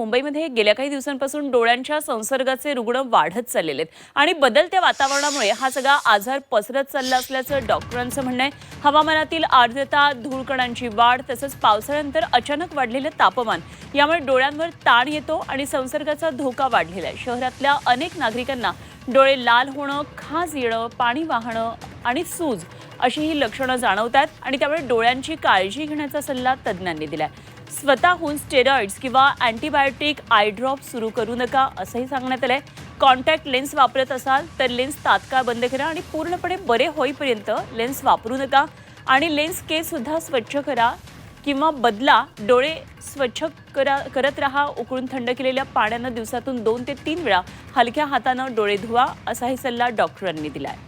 मुंबईमध्ये गेल्या काही दिवसांपासून डोळ्यांच्या संसर्गाचे रुग्ण वाढत चाललेले आहेत. आणि बदलत्या वातावरणामुळे हा सगळा आजार पसरत चालला असल्याचं डॉक्टरांचं म्हणणं आहे. हवामानातील आर्द्रता धूळकणांची वाढ तसंच पावसाळ्यानंतर अचानक वाढलेलं तापमान यामुळे डोळ्यांवर ताण येतो आणि संसर्गाचा धोका वाढलेला आहे. शहरातल्या अनेक नागरिकांना डोळे लाल होणं खाज येणं पाणी वाहणं आणि सूज अशी ही लक्षणं जाणवतात आणि त्यामुळे डोळ्यांची काळजी घेण्याचा सल्ला तज्ज्ञांनी दिलाय. स्वतःहून स्टेरॉइड्स किंवा अँटीबायोटिक आय ड्रॉप सुरू करू नका असंही सांगण्यात आलंय. कॉन्टॅक्ट लेन्स वापरत असाल तर लेन्स तात्काळ बंद करा आणि पूर्णपणे बरे होईपर्यंत लेन्स वापरू नका. आणि लेन्स केससुद्धा स्वच्छ करा किंवा बदला डोळे स्वच्छ करा करत राहा उकळून थंड केलेल्या पाण्यानं दिवसातून दोन ते तीन वेळा हलक्या हातानं डोळे धुवा असाही सल्ला डॉक्टरांनी दिला आहे